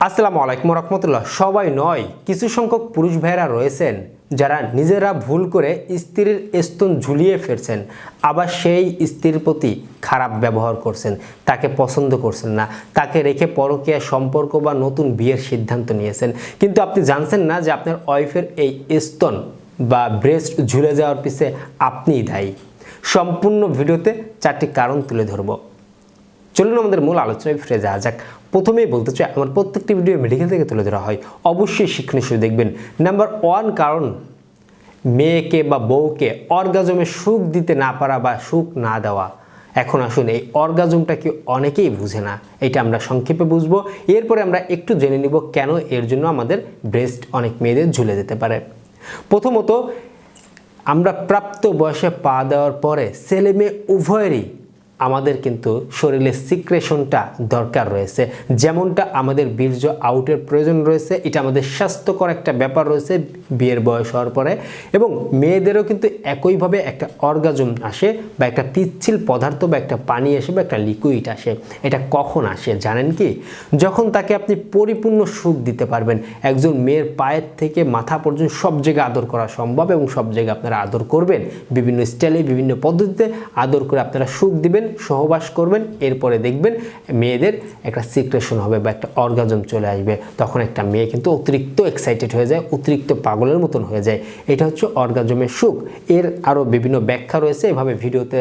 আসসালামু আলাইকুম রহমতুল্লাহ। সবাই নয়, কিছু সংখ্যক পুরুষ ভাইয়েরা রয়েছেন যারা নিজেরা ভুল করে স্ত্রীর স্তন ঝুলিয়ে ফেলছেন, আবার সেই স্ত্রীর প্রতি খারাপ ব্যবহার করছেন, তাকে পছন্দ করছেন না, তাকে রেখে পরকীয়া সম্পর্ক বা নতুন বিয়ের সিদ্ধান্ত নিয়েছেন। কিন্তু আপনি জানছেন না যে আপনার ওয়াইফের এই স্তন বা ব্রেস্ট ঝুলে যাওয়ার পিছে আপনিই দায়ী। সম্পূর্ণ ভিডিওতে চারটি কারণ তুলে ধরবো। চলুন আমাদের মূল আলোচনায় ফিরে যাওয়া যাক। প্রথমেই বলতে চাই, আমার প্রত্যেকটি ভিডিও মেডিকেল থেকে তুলে ধরা হয়। অবশ্যই শিক্ষণীয় শুরু দেখবেন। নাম্বার ওয়ান কারণ, মেয়েকে বা বউকে অর্গাজমে সুখ দিতে না পারা বা সুখ না দেওয়া। এখন আসুন, এই অর্গাজমটা কি অনেকেই বুঝে না? এটা আমরা সংক্ষেপে বুঝব। এরপরে আমরা একটু জেনে নিব কেন এর জন্য আমাদের ব্রেস্ট অনেক মেয়েদের ঝুলে যেতে পারে। প্রথমত, আমরা প্রাপ্ত বয়সে পা দেওয়ার পরে ছেলে মেয়ে উভয়েরই আমাদের কিন্তু শরীরের সিক্রেশনটা দরকার রয়েছে। যেমনটা আমাদের বীর্য আউটের প্রয়োজন রয়েছে, এটা আমাদের স্বাস্থ্যকর একটা ব্যাপার রয়েছে বিয়ের বয়স হওয়ার পরে। এবং মেয়েদেরও কিন্তু একইভাবে একটা অর্গাজম আসে বা একটা পিচ্ছিল পদার্থ বা একটা পানি আসে বা একটা লিকুইড আসে। এটা কখন আসে জানেন কি? যখন তাকে আপনি পরিপূর্ণ সুখ দিতে পারবেন। একজন মেয়ের পায়ের থেকে মাথা পর্যন্ত সব জায়গায় আদর করা সম্ভব এবং সব জায়গায় আপনারা আদর করবেন। বিভিন্ন স্টাইলে বিভিন্ন পদ্ধতিতে আদর করে আপনারা সুখ দিবেন। সহবাস করবেন, এরপরে দেখবেন মেয়েদের একটা সিক্রেশন হবে বা একটা অর্গাজম চলে আসবে। তখন একটা মেয়ে কিন্তু অতিরিক্ত এক্সাইটেড হয়ে যায়, অতিরিক্ত পাগলের মতন হয়ে যায়। এটা হচ্ছে অর্গাজমের সুখ। এর আরও বিভিন্ন ব্যাখ্যা রয়েছে, এভাবে ভিডিওতে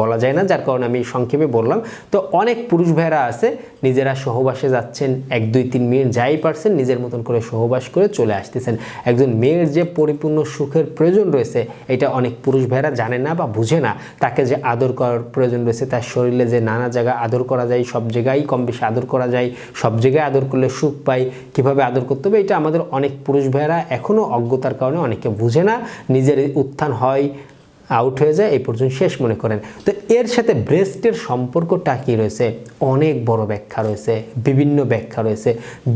বলা যায় না, যার কারণে আমি সংক্ষেপে বললাম। তো অনেক পুরুষ ভাইরা আছে, নিজেরা সহবাসে যাচ্ছেন, এক, দুই, তিন মিনিট যাই পারছেন, নিজের মতন করে সহবাস করে চলে আসতেছেন। একজন মেয়ের যে পরিপূর্ণ সুখের প্রয়োজন রয়েছে, এটা অনেক পুরুষ ভাইরা জানে না বা বুঝে না। তাকে যে আদর করার প্রয়োজন রয়েছে তার শরীরে যে নানা জায়গায় আদর করা যায়, সব জায়গায় কম বেশি আদর করা যায়, সব জায়গায় আদর করলে সুখ পাই কীভাবে আদর করতে হবে এটা আমাদের অনেক পুরুষ ভাইয়েরা এখনও অজ্ঞতার কারণে অনেকে বুঝে না, নিজের উত্থান হয় আউট হয়ে যায়, এই পর্যন্ত শেষ মনে করেন। তো এর সাথে ব্রেস্টের সম্পর্কটা কী রয়েছে? অনেক বড় ব্যাখ্যা রয়েছে, বিভিন্ন ব্যাখ্যা রয়েছে,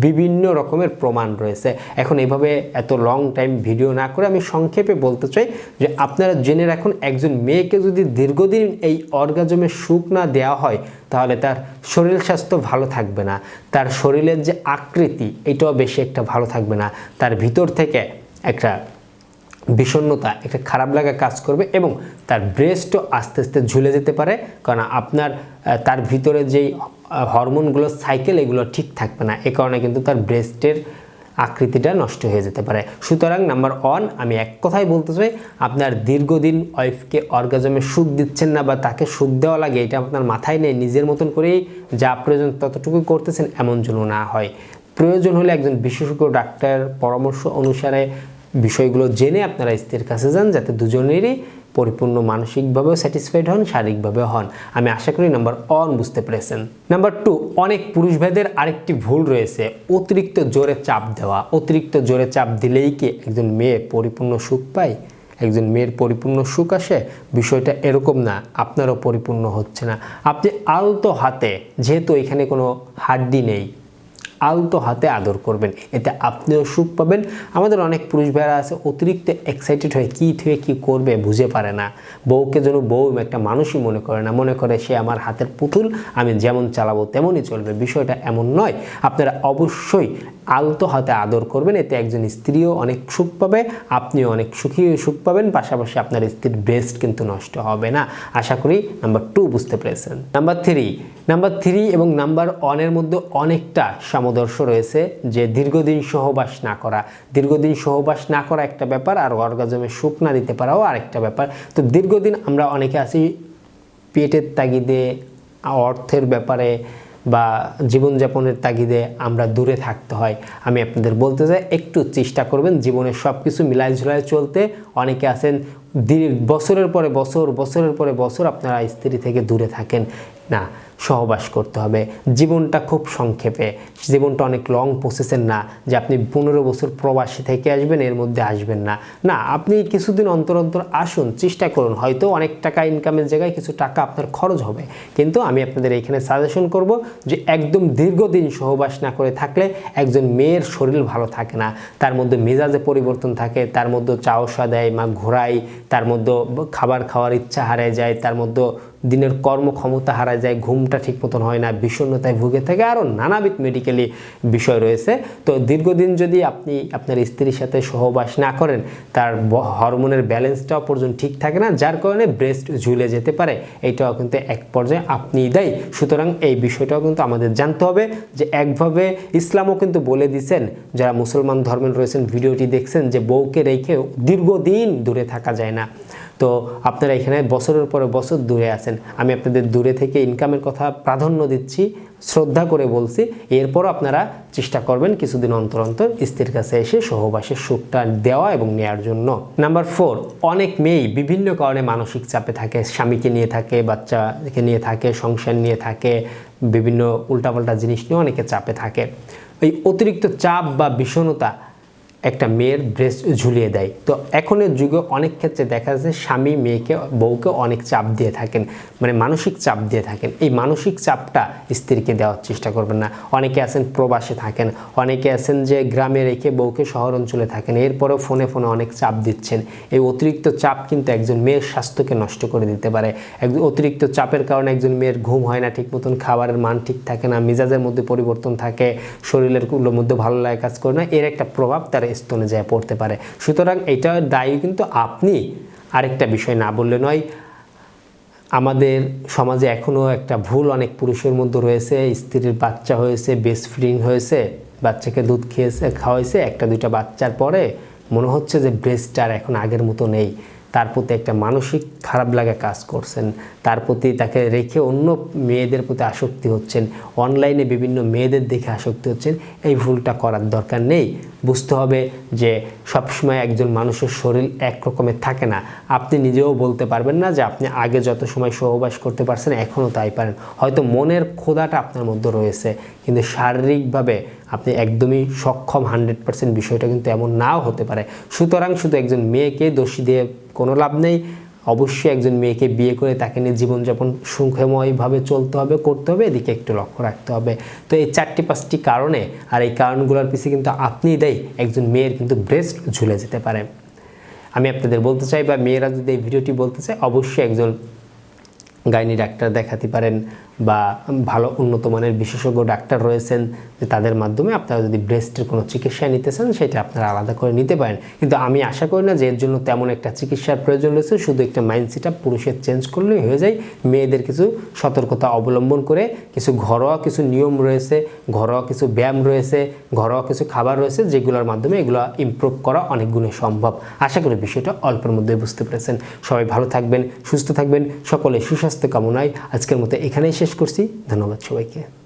বিভিন্ন রকমের প্রমাণ রয়েছে। এখন এভাবে এত লং টাইম ভিডিও না করে আমি সংক্ষেপে বলতে চাই যে আপনারা জেনে রাখুন, একজন মেয়েকে যদি দীর্ঘদিন এই অর্গাজমের সুখ না দেওয়া হয়, তাহলে তার শরীর স্বাস্থ্য ভালো থাকবে না। তার শরীরের যে আকৃতি, এটাও বেশি একটা ভালো থাকবে না। তার ভিতর থেকে একটা বিষণ্ণতা, একটা খারাপ লাগা কাজ করবে এবং তার ব্রেস্টও আস্তে আস্তে ঝুলে যেতে পারে। কারণ আপনার তার ভিতরে যেই হরমোনগুলো সাইকেল এগুলো ঠিক থাকবে না। এ কারণে কিন্তু তার ব্রেস্টের আকৃতিটা নষ্ট হয়ে যেতে পারে। সুতরাং নাম্বার ওয়ান আমি এক কথাই বলতে চাই, আপনার দীর্ঘদিন ওয়াইফকে অর্গাজমে সুখ দিচ্ছেন না বা তাকে সুখ দেওয়া লাগে, এটা আপনার মাথায় নেই, নিজের মতন করেই যা প্রয়োজন ততটুকু করতেছেন, এমন যেন না হয়। প্রয়োজন হলে একজন বিশেষজ্ঞ, ডাক্তার পরামর্শ অনুসারে বিষয়গুলো জেনে আপনারা স্ত্রীর কাছে যান, যাতে দুজনেরই পরিপূর্ণ মানসিকভাবেও স্যাটিসফাইড হন, শারীরিকভাবেও হন। আমি আশা করি নাম্বার অন বুঝতে পেরেছেন। নাম্বার টু অনেক পুরুষ ভেদের আরেকটি ভুল রয়েছে, অতিরিক্ত জোরে চাপ দেওয়া। অতিরিক্ত জোরে চাপ দিলেই কি একজন মেয়ে পরিপূর্ণ সুখ পায়? একজন মেয়ের পরিপূর্ণ সুখ আসে? বিষয়টা এরকম না, আপনারও পরিপূর্ণ হচ্ছে না। আপনি আলতো হাতে, যেহেতু এখানে কোনো হাড্ডি নেই আলতো হাতে আদর করবেন। এতে আপনিও সুখ পাবেন। আমাদের অনেক পুরুষ ভাইরা আছে, অতিরিক্ত এক্সাইটেড হয়ে কী থেকে কী করবে বুঝে পারে না। বউকে যেন বউ একটা মানুষই মনে করে না। মনে করে সে আমার হাতের পুতুল, আমি যেমন চালাবো তেমনই চলবে। বিষয়টা এমন নয়। আপনারা অবশ্যই আলতো হাতে আদর করবেন। এতে একজন স্ত্রীও অনেক সুখ পাবে, আপনিও অনেক সুখী সুখ পাবেন। পাশাপাশি আপনার স্ত্রীর ব্রেস্ট কিন্তু নষ্ট হবে না। আশা করি নাম্বার টু বুঝতে পেরেছেন। নাম্বার থ্রি নাম্বার থ্রি এবং নাম্বার ওয়ানের মধ্যে অনেকটা সামদর্শ রয়েছে যে দীর্ঘদিন সহবাস না করা। দীর্ঘদিন সহবাস না করা একটা ব্যাপার আর অর্গাজমে সুখ না দিতে পারাও আরেকটা ব্যাপার। তো দীর্ঘদিন আমরা অনেকে আছি পেটের তাগিদে, অর্থের ব্যাপারে বা জীবনযাপনের তাগিদে আমরা দূরে থাকতে হয়। আমি আপনাদের বলতে চাই, একটু চেষ্টা করবেন জীবনের সব কিছু মিলাই ঝুলাই চলতে। অনেকে আছেন বছরের পরে বছর, বছরের পরে বছর আপনারা স্ত্রী থেকে দূরে থাকেন। না সহবাস করতে হবে। জীবনটা খুব সংক্ষেপে। জীবনটা অনেক লং প্রসেসের না, যে আপনি পনেরো বছর প্রবাসী থেকে আসবেন, এর মধ্যে আসবেন না। না, আপনি কিছুদিন অন্তর অন্তর আসুন, চেষ্টা করুন। হয়তো অনেক টাকা ইনকামের জায়গায় কিছু টাকা আপনার খরচ হবে। কিন্তু আমি আপনাদের এখানে সাজেশন করব যে একদম দীর্ঘদিন সহবাস না করে থাকলে একজন মেয়ের শরীর ভালো থাকে না। তার মধ্যে মেজাজে পরিবর্তন থাকে, তার মধ্যে চাওসা দেয়, মা ঘোরায়, তার মধ্যে খাবার খাওয়ার ইচ্ছা হারিয়ে যায়, তার মধ্যে দিনের কর্মক্ষমতা হারা যায়, ঘুমটা ঠিক মতন হয় না, বিষণ্ণতায় ভুগে থাকে, আরও নানাবিধ মেডিকেলি বিষয় রয়েছে। তো দীর্ঘদিন যদি আপনি আপনার স্ত্রীর সাথে সহবাস না করেন, তার হরমোনের ব্যালেন্সটাও পর্যন্ত ঠিক থাকে না, যার কারণে ব্রেস্ট ঝুলে যেতে পারে, এইটাও কিন্তু এক পর্যায়ে আপনিই দেয়। সুতরাং এই বিষয়টাও কিন্তু আমাদের জানতে হবে যে একভাবে ইসলামও কিন্তু বলে দিছেন, যারা মুসলমান ধর্মের রয়েছেন, ভিডিওটি দেখছেন যে বউকে রেখে দীর্ঘদিন দূরে থাকা যায় না। তো আপনারা এখানে বছরের পরে বছর দূরে আছেন। আমি আপনাদের দূরে থেকে ইনকামের কথা প্রাধান্য দিচ্ছি, শ্রদ্ধা করে বলছি। এরপরও আপনারা চেষ্টা করবেন কিছুদিন অন্তর অন্তর স্ত্রীর কাছে এসে সহবাসের সুখটা দেওয়া এবং নেওয়ার জন্য। নাম্বার ফোর অনেক মেয়েই বিভিন্ন কারণে মানসিক চাপে থাকে। স্বামীকে নিয়ে থাকে, বাচ্চাকে নিয়ে থাকে, সংসার নিয়ে থাকে, বিভিন্ন উল্টাপাল্টা জিনিস নিয়ে অনেকে চাপে থাকে। এই অতিরিক্ত চাপ বা বিষণ্ণতা একটা মেয়ের ব্রেস্ট ঝুলিয়ে দেয়। তো এখনের যুগে অনেক ক্ষেত্রে দেখা যায় স্বামী মেয়েকে, বউকে অনেক চাপ দিয়ে থাকেন মানে মানসিক চাপ দিয়ে থাকেন। এই মানসিক চাপটা স্ত্রীকে দেওয়ার চেষ্টা করবেন না। অনেকে আছেন প্রবাসে থাকেন, অনেকে আছেন যে গ্রামে রেখে বউকে শহর অঞ্চলে থাকেন, এরপরেও ফোনে ফোনে অনেক চাপ দিচ্ছেন। এই অতিরিক্ত চাপ কিন্তু একজন মেয়ের স্বাস্থ্যকে নষ্ট করে দিতে পারে। একজন অতিরিক্ত চাপের কারণে একজন মেয়ের ঘুম হয় না ঠিক মতন খাবারের মান ঠিক থাকে না, মেজাজের মধ্যে পরিবর্তন থাকে, শরীরের মধ্যে ভালো লাগে, কাজ করে না। এর একটা প্রভাব তার স্তনে যায়, পড়তে পারে। সুতরাং এটা দায়ী কিন্তু আপনি। আরেকটা বিষয় না বললে নয়, আমাদের সমাজে এখনও একটা ভুল অনেক পুরুষের মধ্যে রয়েছে। স্ত্রীর বাচ্চা হয়েছে বেস্ট ফ্রিং হয়েছে, বাচ্চাকে দুধ খেয়েছে, খাওয়াইছে, একটা দুইটা বাচ্চার পরে মনে হচ্ছে যে ব্রেস্ট আর এখন আগের মতো নেই। তার প্রতি একটা মানসিক খারাপ লাগা কাজ করছেন। তার প্রতি তাকে রেখে অন্য মেয়েদের প্রতি আসক্তি হচ্ছেন। অনলাইনে বিভিন্ন মেয়েদের দেখে আসক্তি হচ্ছেন। এই ভুলটা করার দরকার নেই। বুঝতে হবে যে সবসময় একজন মানুষের শরীর এক রকমের থাকে না। আপনি নিজেও বলতে পারবেন না যে আপনি আগে যত সময় সহবাস করতে পারছেন, এখনও তাই পারেন। হয়তো মনের ক্ষোধাটা আপনার মধ্যে রয়েছে, কিন্তু শারীরিকভাবে আপনি একদমই সক্ষম হান্ড্রেড পার্সেন্ট বিষয়টা কিন্তু এমন নাও হতে পারে। সুতরাং শুধু একজন মেয়েকে দোষী দিয়ে কোনো লাভ নেই। অবশ্যই একজন মেয়েকে বিয়ে করে তাকে নিয়ে জীবনযাপন সুখময়ভাবে চলতে হবে, করতে হবে। এদিকে একটু লক্ষ্য রাখতে হবে। তো এই চারটি পাঁচটি কারণে আর এই কারণগুলোর পিছিয়ে কিন্তু আপনিই দেয়। একজন মেয়ের কিন্তু ব্রেস্ট ঝুলে যেতে পারে। আমি আপনাদের বলতে চাই বা মেয়েরা যদি এই ভিডিওটি বলতে চায়, অবশ্যই একজন গাইনি ডাক্তার দেখাতে পারেন। বা ভালো উন্নত মানের বিশেষজ্ঞ ডাক্তার রয়েছেন তাদের মাধ্যমে আপনারা যদি ব্রেস্টের কোনো চিকিৎসা নিতে চান, সেটা আপনারা আলাদা করে নিতে পারেন। কিন্তু আমি আশা করি না যে এর জন্য তেমন একটা চিকিৎসার প্রয়োজন রয়েছে, শুধু একটা মাইন্ডসেট আপ পুরুষের চেঞ্জ করলেই হয়ে যায়। মেয়েদের কিছু সতর্কতা অবলম্বন করে কিছু ঘরোয়া কিছু নিয়ম রয়েছে, ঘরোয়া কিছু ব্যায়াম রয়েছে, ঘরোয়া কিছু খাবার রয়েছে, যেগুলোর মাধ্যমে এগুলো ইমপ্রুভ করা অনেক গুণে সম্ভব। আশা করি বিষয়টা অল্পের মধ্যে বুঝতে পেরেছেন। সবাই ভালো থাকবেন, সুস্থ থাকবেন, সকলে সুস্বাস্থ্য কামনায়। আজকের মতো এখানেই শেষ করছি। ধন্যবাদ সবাইকে।